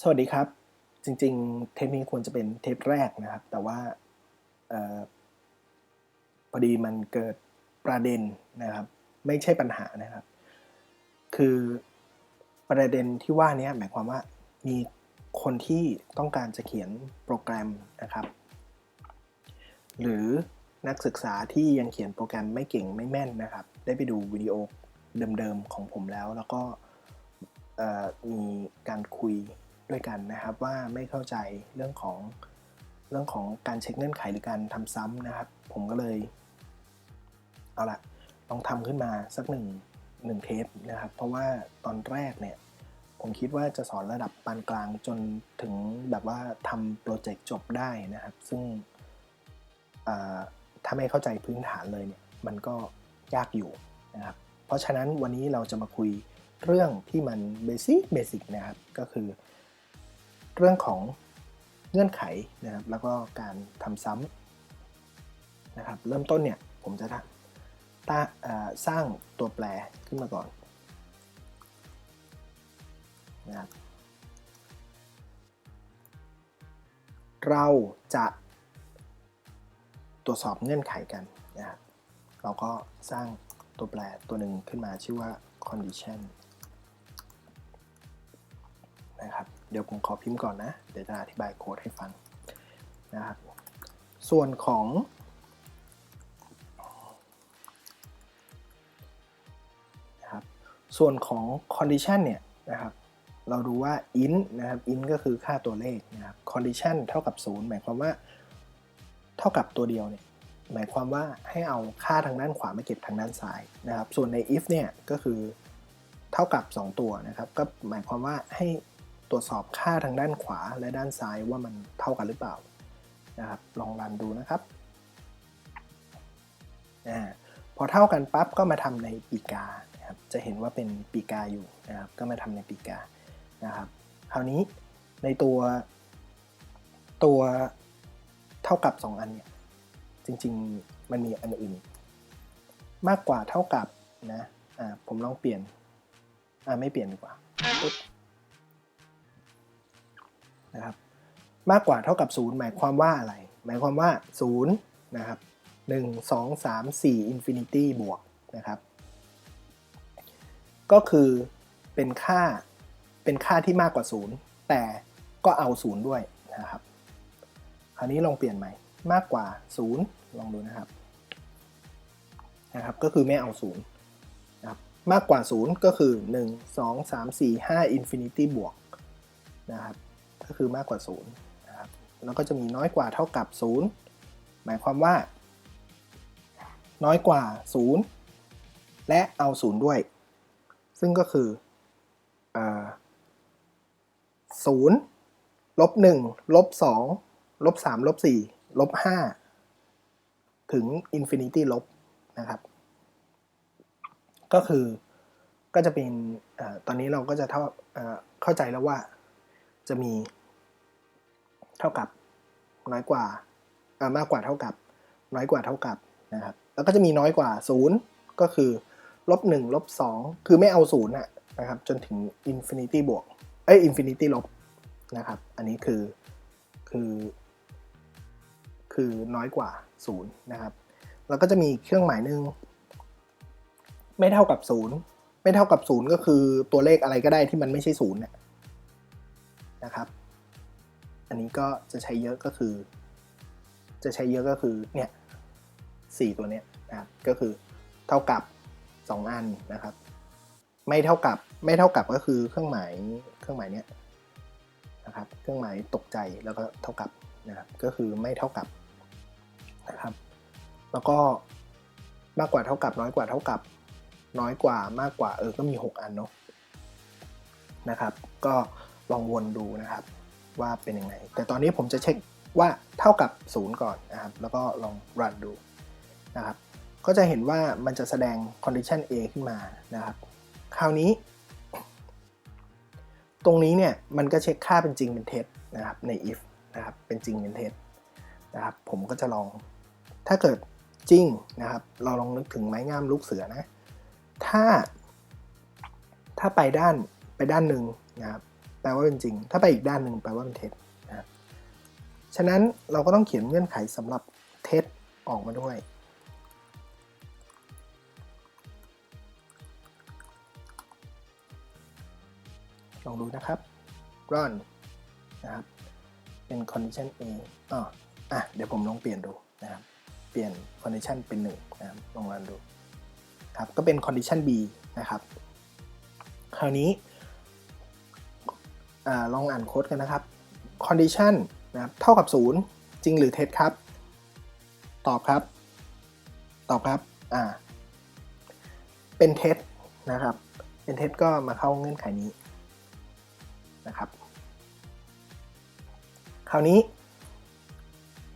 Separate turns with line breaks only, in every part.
สวัสดีครับ จริง ๆ เทปนี้ควรจะเป็นเทปแรกนะครับ แต่ว่าออพอดีมันเกิดประเด็นนะครับ ไม่ใช่ปัญหานะครับ คือประเด็นที่ว่านี้หมายความว่ามีคนที่ต้องการจะเขียนโปรแกรมนะครับ หรือนักศึกษาที่ยังเขียนโปรแกรมไม่เก่งไม่แม่นนะครับ ได้ไปดูวิดีโอเดิมๆของผมแล้ว แล้วก็มีการคุย ด้วยกันนะครับว่าไม่เข้าใจเรื่องของเรื่องของการเช็คเงื่อนไขหรือการทำซ้ำนะครับ ผมก็เลย เอาละลองทำขึ้นมาสักหนึ่งหนึ่งเทปนะครับ เพราะว่าตอนแรกเนี่ยผมคิดว่าจะสอนระดับปานกลางจนถึงแบบว่าทำโปรเจกต์จบได้นะครับ ซึ่งถ้าไม่เข้าใจพื้นฐานเลยเนี่ยมันก็ยากอยู่นะครับเพราะฉะนั้นวันนี้เราจะมาคุยเรื่องที่มันเบสิกเบสิกนะครับ ก็คือ เรื่องของเงื่อนไขนะครับ แล้วก็การทำซ้ำนะครับ เริ่มต้นเนี่ยผมจะทำตั้สร้างตัวแปรขึ้นมาก่อนนะครับเราจะตรวจสอบเงื่อนไขกันนะครับ เราก็สร้างตัวแปรตัวหนึ่งขึ้นมาชื่อว่า condition นะครับ เดี๋ยวผมขอพิมพ์ก่อนนะ เดี๋ยวจะอธิบายโค้ดให้ฟังนะครับ ส่วนของ นะครับ ส่วนของ condition เนี่ยนะครับ เราดูว่า int นะครับ int ก็คือค่าตัวเลขนะครับ condition เท่ากับ 0 หมายความว่า เท่ากับตัวเดียวเนี่ยหมายความว่าให้เอาค่าทางด้านขวามาเก็บทางด้านซ้ายนะครับ ส่วนใน if เนี่ยก็คือเท่ากับ 2 ตัวนะครับ ก็หมายความว่าให้ ตรวจสอบค่าทางด้านขวาและด้านซ้ายว่ามันเท่ากันหรือเปล่านะครับลองรันดูนะครับอาพอเท่ากันปั๊บก็มาทำในปีกานะครับจะเห็นว่าเป็นปีกาอยู่นะครับก็มาทำในปีกานะครับคราวนี้ในตัวตัวเท่ากับ 2 อันเนี่ยจริงๆมันมีอันอื่น มากกว่าเท่ากับนะอ่าผมลองเปลี่ยนอ่าไม่เปลี่ยนดีกว่าปึ๊บ นะครับมากกว่าเท่ากับ 0 หมายความว่าอะไร หมายความว่า 0 นะครับ 1 2 3 4 infinity บวกนะครับ ก็คือเป็นค่าเป็นค่าที่มากกว่า 0 แต่ก็เอา 0 ด้วยนะครับ คราวนี้ลองเปลี่ยนใหม่ มากกว่า 0 ลองดูนะครับนะครับ ก็คือไม่เอา 0 นะครับ มากกว่า 0 ก็คือ 1 2 3 4 5 infinity บวกนะครับ ก็คือมากกว่า0นะครับแล้วก็จะมีน้อยกว่าเท่ากับ 0 หมายความว่า น้อยกว่า 0 และเอา 0 ด้วย ซึ่งก็คือศูนย์ลบหนึ่งลบสองลบสามลบสี่ลบห้าถึงอินฟินิตี้ลบนะครับ ก็คือก็จะเป็นอตอนนี้เราก็จะเท่าเข้าใจแล้วว่า จะมีเท่ากับน้อยกว่ามากกว่าเท่ากับ น้อยกว่าเท่ากับนะครับแล้วก็จะมีน้อยกว่า 0 ก็คือลบ1ลบ2คือไม่เอา0นะนะครับจนถึงอินฟินิตี้บวกเอ้ยอินฟินิตี้ลบนะครับอันนี้คือคือคือน้อยกว่า 0 นะครับ แล้วก็จะมีเครื่องหมายหนึ่งไม่เท่ากับ 0 ไม่เท่ากับ 0 ก็คือตัวเลขอะไรก็ได้ที่มันไม่ใช่0เนี่ย นะครับ อันนี้ก็จะใช้เยอะก็คือ จะใช้เยอะก็คือเนี่ยสี่ตัวเนี้ยนะครับก็คือเท่ากับ 2 อันนะครับ ไม่เท่ากับไม่เท่ากับก็คือเครื่องหมายเครื่องหมายเนี้ยนะครับ เครื่องหมายตกใจแล้วก็เท่ากับนะครับก็คือไม่เท่ากับนะครับ แล้วก็มากกว่าเท่ากับน้อยกว่าเท่ากับ น้อยกว่ามากกว่าเออก็มี 6 อันเนาะนะครับ ก็ ลองวนดูนะครับว่าเป็นยังไง แต่ตอนนี้ผมจะเช็คว่าเท่ากับ 0 ก่อนนะครับ แล้วก็ลองรันดูนะครับ ก็จะเห็นว่ามันจะแสดง condition A ขึ้นมานะครับ คราวนี้ ตรงนี้เนี่ยมันก็เช็คค่าเป็นจริงเป็นเท็จนะครับใน if นะครับเป็นจริงเป็นเท็จนะครับผมก็จะลองถ้าเกิดจริงนะครับ เราลองนึกถึงไม้งามลูกเสือนะ ถ้า ถ้าไปด้านไปด้านหนึ่งนะครับ แปลว่าเป็นจริง ถ้าไปอีกด้านหนึ่งแปลว่าเป็นเท็จนะฉะนั้นเราก็ต้องเขียนเงื่อนไขสำหรับเท็จออกมาด้วย ลองดูนะครับ run นะครับเป็น condition A อ่ออะ เดี๋ยวผมลองเปลี่ยนดูนะครับ เปลี่ยน condition เป็น1นะครับลองรันดู ครับ ก็เป็น condition B นะครับ คราวนี้ อลองอ่านโค้ดกันนะครับ condition นะครับเท่ากับ 0 จริงหรือเท็จครับ ตอบครับ ตอบครับอ่าเป็นเท็จนะครับ เป็นเท็จก็มาเข้าเงื่อนไขนี้นะครับ คราวนี้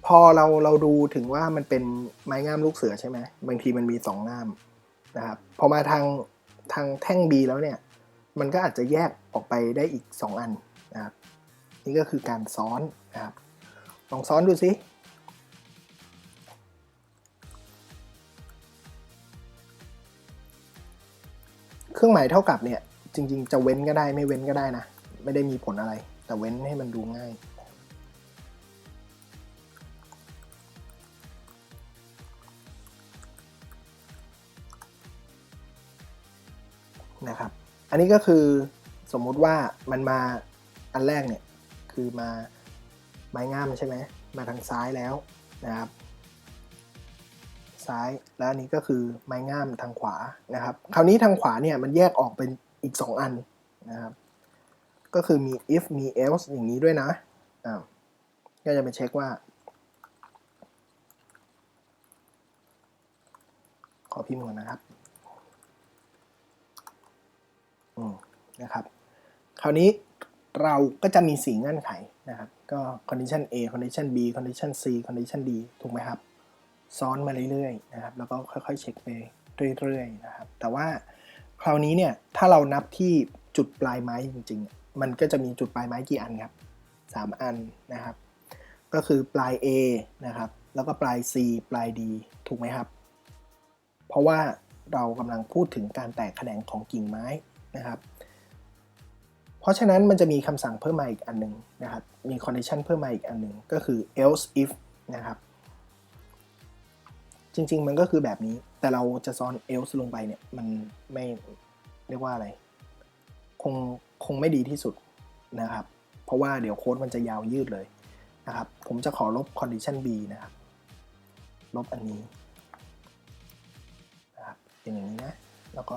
พอเราเราดูถึงว่ามันเป็นไม้งามลูกเสือใช่ไหมบางทีมันมีสองง่ามนะครับ พอมาทางทางแท่ง B แล้วเนี่ย มันก็อาจจะแยกออกไปได้อีก 2 อันนะครับนี่ก็คือการซ้อนนะครับลองซ้อนดูสิเครื่องหมายเท่ากับเนี่ยจริง ๆ จะเว้นก็ได้ไม่เว้นก็ได้นะ ไม่ได้มีผลอะไร แต่เว้นให้มันดูง่ายนะครับ อันนี้ก็คือสมมุติว่ามันมาอันแรกเนี่ยคือมาไม้งามใช่ไหมมาทางซ้ายแล้วนะครับซ้ายแล้วอันนี้ก็คือไม้งามทางขวานะครับ คราวนี้ทางขวาเนี่ยมันแยกออกเป็นอีก 2 อันนะครับ ก็คือมี if มี else อย่างนี้ด้วยนะอ่าก็จะไปเช็คว่า ขอพิมพ์ก่อนนะครับอืม นะครับ คราวนี้เราก็จะมีสีเงื่อนไขนะครับ ก็ condition A condition B condition C condition D ถูกไหมครับ ซ้อนมาเรื่อยๆนะครับ แล้วก็ค่อยๆ เช็คไปเรื่อยๆนะครับ แต่ว่าคราวนี้เนี่ย ถ้าเรานับที่จุดปลายไม้จริงๆ มันก็จะมีจุดปลายไม้กี่อันครับ 3 อันนะครับ ก็คือปลาย A นะครับ แล้วก็ปลาย C ปลาย D ถูกไหมครับ เพราะว่าเรากำลังพูดถึงการแตกแขนงของกิ่งไม้ นะครับ เพราะฉะนั้นมันจะมีคำสั่งเพิ่มมาอีกอันหนึ่งนะครับ มี condition เพิ่มมาอีกอันหนึ่งก็คือ else if นะครับ จริง ๆ มันก็คือแบบนี้ แต่เราจะซ้อน else ลงไปเนี่ยมันไม่เรียกว่าอะไร คงคงไม่ดีที่สุดนะครับ เพราะว่าเดี๋ยวโค้ดมันจะยาวยืดเลยนะครับ ผมจะขอลบ condition b นะครับ ลบอันนี้นะครับเป็นอย่างนี้นะ แล้วก็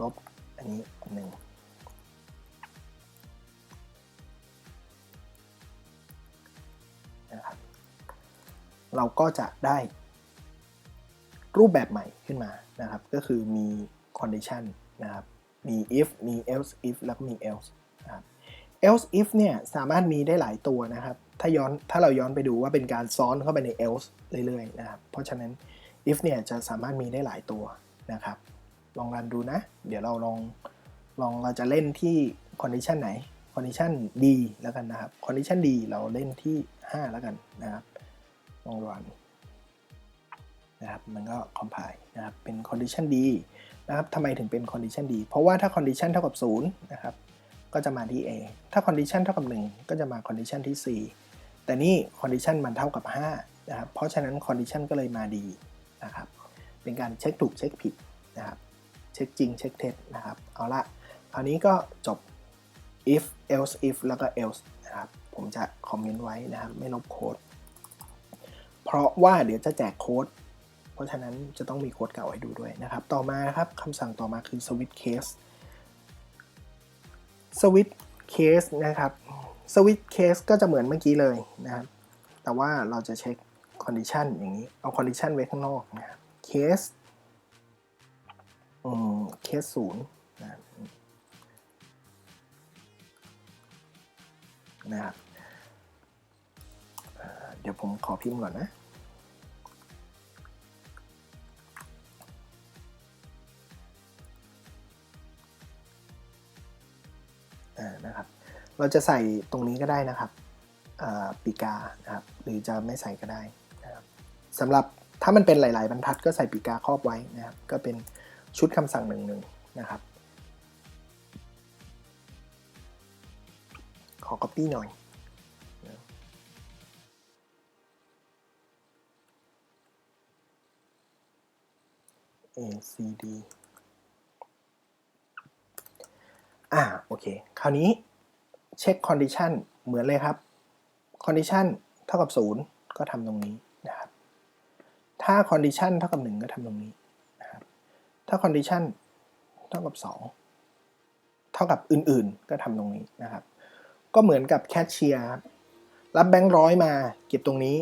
ลบอันนี้หนึ่งนะครับเราก็จะได้รูปแบบใหม่ขึ้นมานะครับ ก็คือมี condition นะครับ มี if มี else if แล้วก็มี else นะครับ else if เนี่ยสามารถมีได้หลายตัวนะครับ ถ้าย้อนถ้าเราย้อนไปดูว่าเป็นการซ้อนเข้าไปใน else เรื่อยๆนะครับ เพราะฉะนั้น if เนี่ยจะสามารถมีได้หลายตัวนะครับ ลองรันดูนะ เดี๋ยวเราลองลองเราจะเล่นที่ condition ไหน condition D แล้วกันนะครับ condition D เราเล่นที่ 5 แล้วกันนะครับลองรันนะครับมันก็ compile นะครับเป็น condition D นะครับทำไมถึงเป็น condition D เพราะว่าถ้า condition เท่ากับ0นะครับก็จะมาที่ A ถ้า condition เท่ากับ 1 ก็จะมา condition ที่ C แต่นี่ condition มันเท่ากับ5นะครับเพราะฉะนั้น condition ก็เลยมาดีนะครับเป็นการเช็คถูกเช็คผิดนะครับ ช็คจริง เช็คเท็จนะครับ เอาละคราวนี้ก็จบ if else if แล้วก็ else นะครับ ผมจะคอมเมนต์ไว้นะครับ ไม่ลบโค้ด เพราะว่าเดี๋ยวจะแจกโค้ด เพราะฉะนั้นจะต้องมีโค้ดเก่าให้ดูด้วยนะครับ ต่อมาครับคำสั่งต่อมาคือ switch case switch case นะครับ switch case ก็จะเหมือนเมื่อกี้เลยนะครับ แต่ว่าเราจะเช็ค condition อย่างนี้ เอา condition ไว้ข้างนอกนะครับ case อืม case ศูนย์นะครับนะครับเดี๋ยวผมขอพิมพ์ก่อนนะนะครับ เราจะใส่ตรงนี้ก็ได้นะครับปีกานะครับ หรือจะไม่ใส่ก็ได้นะครับสำหรับถ้ามันเป็นหลาย ๆ บรรทัดก็ใส่ปีกาครอบไว้นะครับ ก็เป็น ชุดคำสั่งหนึ่งหนึ่งนะครับ ขอ copy หน่อย A C D อ่าโอเค คราวนี้เช็ค condition เหมือนเลยครับ condition เท่ากับ 0 ก็ทำตรงนี้นะครับ ถ้า condition เท่ากับ 1 ก็ทำตรงนี้ ถ้า condition เท่ากับ 2 เท่ากับอื่นๆ ก็ทำตรงนี้นะครับ ก็เหมือนกับแคชเชียร์ครับรับแบงค์ร้อยมาเก็บตรงนี้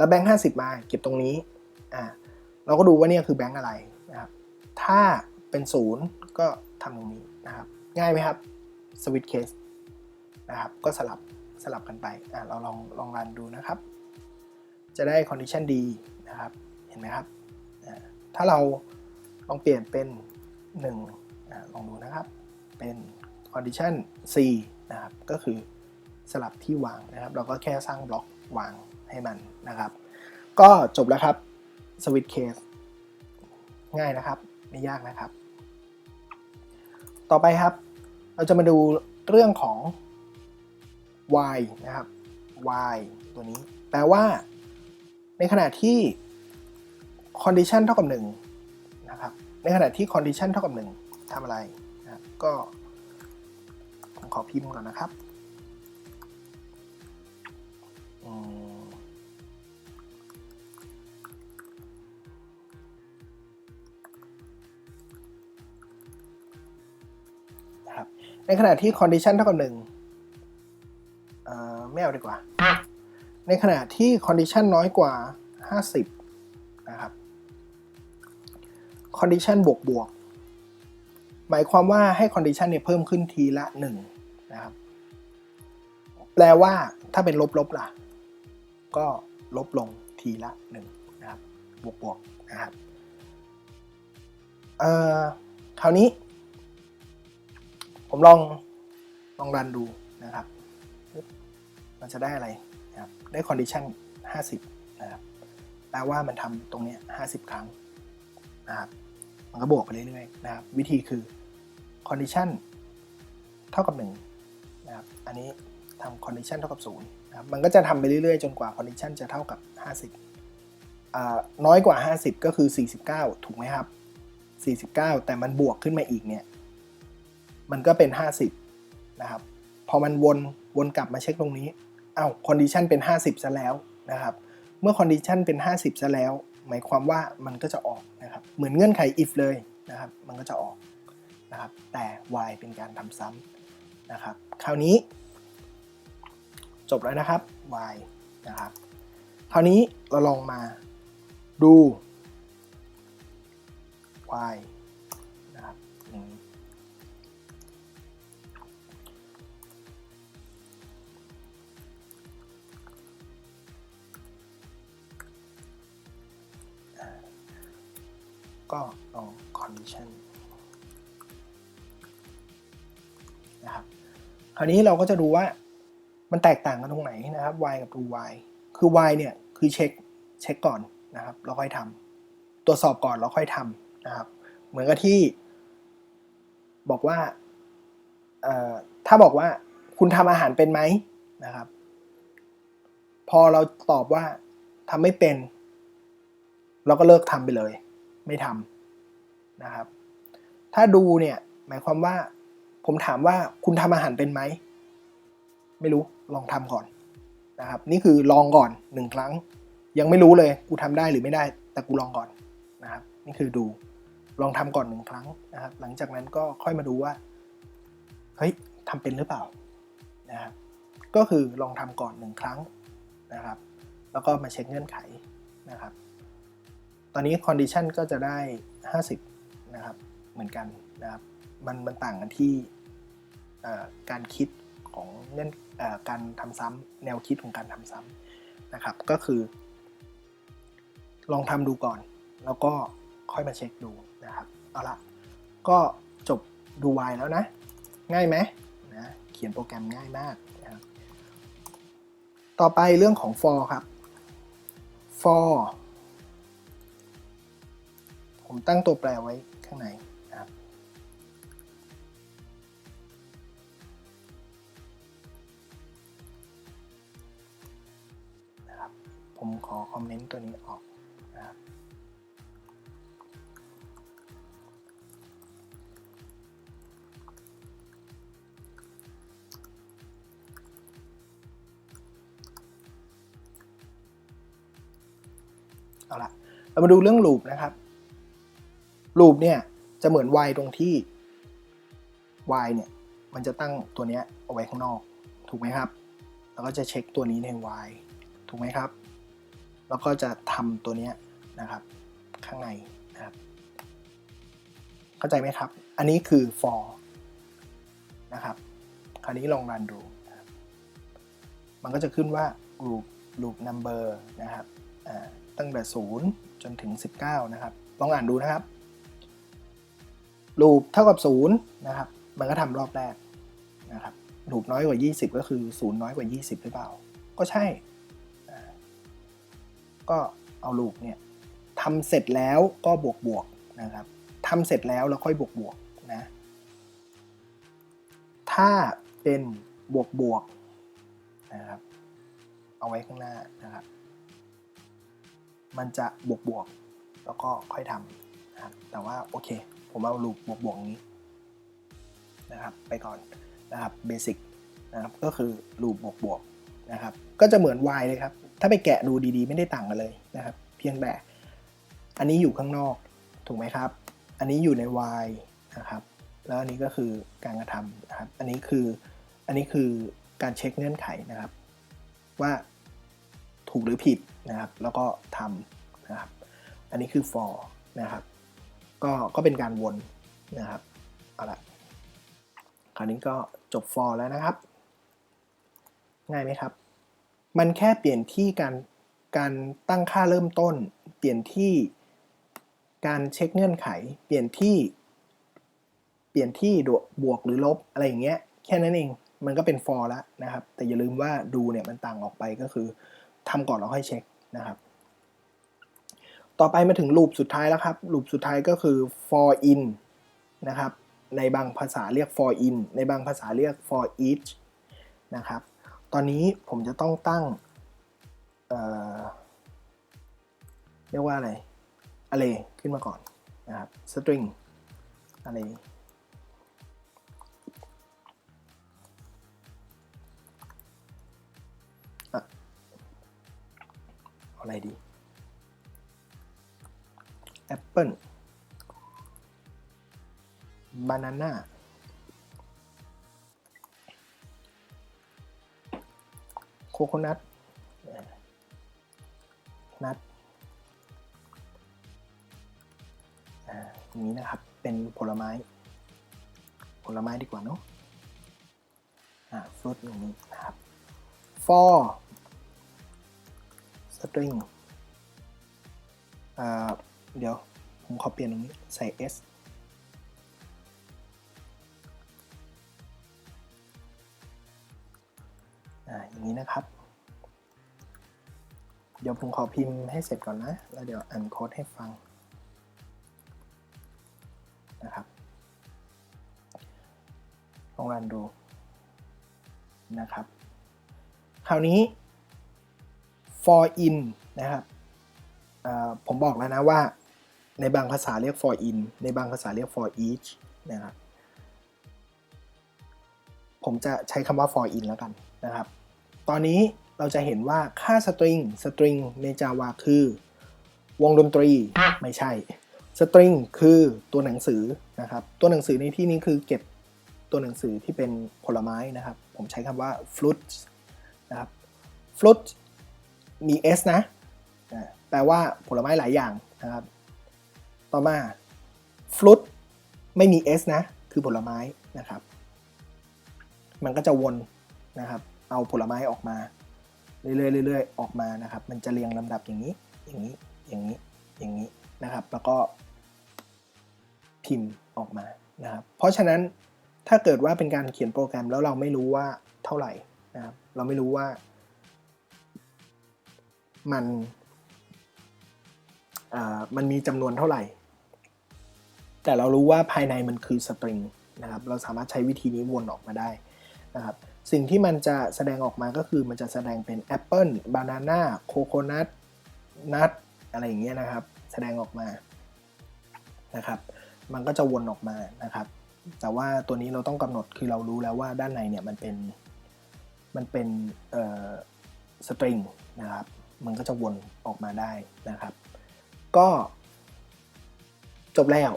รับแบงค์ห้าสิบมาเก็บตรงนี้อ่าเราก็ดูว่าเนี่ยคือแบงค์อะไรนะครับ ถ้าเป็นศูนย์ก็ทำตรงนี้นะครับ ง่ายไหมครับสวิตช์เคสนะครับ ก็สลับสลับกันไปอ่าเราลองลองรันดูนะครับ จะได้คอนดิชันดีนะครับ เห็นไหมครับอ่าถ้าเรา ลองเปลี่ยนเป็น1อ่าลองดูนะครับ เป็น condition C นะครับ ก็คือสลับที่วางนะครับ เราก็แค่สร้างบล็อกวางให้มันนะครับ ก็จบแล้วครับสวิตช์เคสง่ายนะครับ ไม่ยากนะครับ ต่อไปครับ เราจะมาดูเรื่องของ y นะครับ y ตัวนี้ แปลว่า ในขณะที่ condition เท่ากับ1นะครับ ในขณะที่ condition เท่ากับ 1ทำอะไรนะก็ผมขอพิมพ์ก่อนนะครับนะครับในขณะที่ condition เท่ากับ1เอ่อไม่เอาดีกว่า ในขณะที่ condition น้อยกว่า 50 นะครับ condition บวกบวกหมายความว่าให้ condition เนี่ยเพิ่มขึ้นทีละ1นะครับ แปลว่าถ้าเป็นลบลบล่ะ ก็ลบลงทีละ1นะครับ บวกบวกนะครับเอ่อคราวนี้ ผมลองลองรันดูนะครับ มันจะได้อะไรนะครับ ได้ condition 50 นะครับ แปลว่ามันทำตรงเนี้ย50 ครั้งนะครับ มันก็บวกไปเรื่อยๆนะครับ วิธีคือ condition เท่ากับ1นะครับ อันนี้ทำ condition เท่ากับ0นะครับมันก็จะทำไปเรื่อยๆ จนกว่า condition จะเท่ากับ 50 น้อยกว่า 50 ก็คือ 49 ถูกไหมครับ 49 แต่มันบวกขึ้นมาอีกเนี่ย มันก็เป็น 50 นะครับ พอมันวนวนกลับมาเช็คตรงนี้อ้าว condition เป็น 50 ซะแล้วนะครับ เมื่อ condition เป็น 50 ซะแล้ว หมายความว่ามันก็จะออก เหมือนเงื่อนไข if เลยนะครับ มันก็จะออกนะครับ แต่ y เป็นการทำซ้ำนะครับ คราวนี้ จบแล้วนะครับ y นะครับ คราวนี้เราลองมาดู y ก็ลอง condition นะครับคราวนี้เราก็จะดูว่ามันแตกต่างกันตรงไหนนะครับ y กับ do y คือ y เนี่ยคือเช็คเช็คก่อนนะครับแล้วค่อยทำตรวจสอบก่อนแล้วค่อยทำนะครับ เหมือนกับที่ บอกว่าถ้าบอกว่าคุณทำอาหารเป็นไหมนะครับ พอเราตอบว่าทำไม่เป็น เราก็เลิกทำไปเลย ไม่ทำนะครับ ถ้าดูเนี่ยหมายความว่าผมถามว่าคุณทำอาหารเป็นไหม ไม่รู้ลองทำก่อนนะครับ นี่คือลองก่อนหนึ่งครั้ง ยังไม่รู้เลยกูทำได้หรือไม่ได้ แต่กูลองก่อนนะครับ นี่คือดูลองทำก่อนหนึ่งครั้งนะครับ หลังจากนั้นก็ค่อยมาดูว่าเฮ้ยทำเป็นหรือเปล่านะครับก็คือลองทำก่อนหนึ่งครั้งนะครับ แล้วก็มาเช็คเงื่อนไขนะครับ ตอนนี้ condition ก็จะได้ 50 นะครับ เหมือนกันนะครับ มันมันต่างกันที่การคิดของเงื่อนการทำซ้ำแนวคิดของการทำซ้ำนะครับ ก็คือ ลองทำดูก่อน แล้วก็ค่อยมาเช็คดูนะครับ เอาละก็จบดูวายแล้วนะ ง่ายไหมนะเขียนโปรแกรมง่ายมากนะครับต่อไปเรื่องของ for ครับ for ผมตั้งตัวแปรไว้ข้างในนะครับ ผมขอคอมเมนต์ตัวนี้ออกนะครับเอาละเรามาดูเรื่องลูปนะครับ ลูปเนี่ยจะเหมือน y ตรงที่ y เนี่ยมันจะตั้งตัวเนี้ยเอาไว้ข้างนอก ถูกไหมครับ แล้วก็จะเช็คตัวนี้ใน y ถูกไหมครับ แล้วก็จะทำตัวเนี้ยนะครับ ข้างในนะครับ เข้าใจไหมครับ อันนี้คือ for นะครับ คราวนี้ลองรันดูมันก็จะขึ้นว่า loop loop number นะครับตั้งแต่ 0 จนถึง 19 นะครับ ลองอ่านดูนะครับ ลูปเท่ากับ0นะครับ มันก็ทำรอบแรกนะครับลูปน้อยกว่า 20 ก็คือ 0 น้อยกว่า 20 หรือเปล่า ก็ใช่ ก็เอาลูปเนี่ยทำเสร็จแล้วก็บวกบวกนะครับทำเสร็จแล้วแล้วค่อยบวกบวกนะ ถ้าเป็นบวกบวกนะครับ เอาไว้ข้างหน้านะครับ มันจะบวกบวกแล้วก็ค่อยทำ แต่ว่าโอเค ผมเอาลูปบวกบวกๆนี้นะครับไปก่อนนะครับเบสิกนะครับก็คือลูปบวกบวกๆนะครับก็จะเหมือน y เลยครับ ถ้าไปแกะดูดีๆ ไม่ได้ต่างกันเลยนะครับ เพียงแต่อันนี้อยู่ข้างนอกถูกไหมครับ อันนี้อยู่ใน y นะครับแล้วอันนี้ก็คือการกระทำนะครับ อันนี้คืออันนี้คือการเช็คเงื่อนไขนะครับ ว่าถูกหรือผิดนะครับ แล้วก็ทำนะครับ อันนี้คือ for นะครับ ก็ก็เป็นการวนนะครับเอาละคราวนี้ก็จบ for แล้วนะครับ ง่ายไหมครับ มันแค่เปลี่ยนที่การการตั้งค่าเริ่มต้น เปลี่ยนที่การเช็คเงื่อนไข เปลี่ยนที่เปลี่ยนที่บวกหรือลบอะไรอย่างเงี้ยแค่นั้นเองมันก็เป็น for แล้วนะครับ แต่อย่าลืมว่าดูเนี่ยมันต่างออกไปก็คือทำก่อนแล้วค่อยเช็คนะครับ ต่อไปมาถึงลูปสุดท้ายแล้วครับลูปสุดท้ายก็คือ for in นะครับ ในบางภาษาเรียก for in ในบางภาษาเรียก for each นะครับ ตอนนี้ผมจะต้องตั้งเเรียกว่าอะไร array ขึ้นมาก่อนนะครับ string อะเอาอะไรดี Apple Banana โคโคนัทนัทอย่างนี้นะครับเป็นผลไม้ ผลไม้ดีกว่าเนาะอ่าฟรุตอย่งนี้นะครับ for string อ่าเดี๋ยว ผมขอเปลี่ยนตรงนี้ใส่ s อ่าอย่างนี้นะครับ เดี๋ยวผมขอพิมพ์ให้เสร็จก่อนนะ แล้วเดี๋ยวอ่านโค้ดให้ฟังนะครับลองรันดูนะครับ คราวนี้ for in นะครับผมบอกแล้วนะว่า ในบางภาษาเรียก for in ในบางภาษาเรียก for each นะครับ ผมจะใช้คำว่า for in แล้วกันนะครับ ตอนนี้เราจะเห็นว่าค่า string string ใน Java คือ วงดนตรี ไม่ใช่ string คือตัวหนังสือนะครับ ตัวหนังสือในที่นี้คือเก็บตัวหนังสือที่เป็นผลไม้นะครับ ผมใช้คำว่า fruit นะครับ fruit มี s นะ แปลว่าผลไม้หลายอย่างนะครับ ต่อมา fruit ไม่มี s นะ คือผลไม้นะครับ มันก็จะวนนะครับ เอาผลไม้ออกมา เรื่อยๆเรื่อยๆออกมานะครับ มันจะเรียงลำดับอย่างนี้ อย่างนี้ อย่างนี้ อย่างนี้นะครับ แล้วก็พิมพ์ออกมานะครับ เพราะฉะนั้นถ้าเกิดว่าเป็นการเขียนโปรแกรมแล้วเราไม่รู้ว่าเท่าไหร่นะครับ เราไม่รู้ว่ามันมันมีจำนวนเท่าไหร่ แต่เรารู้ว่าภายในมันคือสตริงนะครับเราสามารถใช้วิธีนี้วนออกมาได้นะครับสิ่งที่มันจะแสดงออกมาก็คือมันจะแสดงเป็นแอปเปิลบานาน่าโคโคนัทนัทอะไรอย่างเงี้ยนะครับ แสดงออกมานะครับ มันก็จะวนออกมานะครับ แต่ว่าตัวนี้เราต้องกำหนดคือเรารู้แล้วว่าด้านในเนี่ยมันเป็นมันเป็นเอ่อสตริงนะครับ มันก็จะวนออกมาได้นะครับ ก็จบแล้ว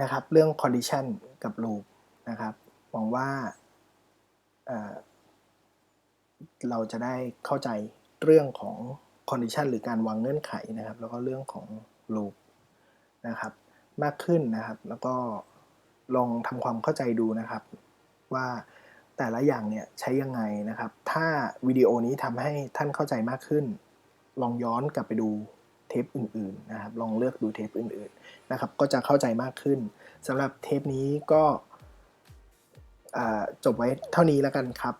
นะครับเรื่อง condition กับ loop นะครับหวังว่าเราจะได้เข้าใจเรื่องของ condition หรือการวางเงื่อนไขนะครับ แล้วก็เรื่องของ loop นะครับ มากขึ้นนะครับ แล้วก็ลองทำความเข้าใจดูนะครับ ว่าแต่ละอย่างเนี่ยใช้ยังไงนะครับ ถ้าวิดีโอนี้ทำให้ท่านเข้าใจมากขึ้น ลองย้อนกลับไปดู ปอื่นๆนะครับลองเลือกดูเทปอื่นๆนะครับก็จะเข้าใจมากขึ้นสำหรับเทปนี้ก็จบไว้เท่านี้แล้วกันครับ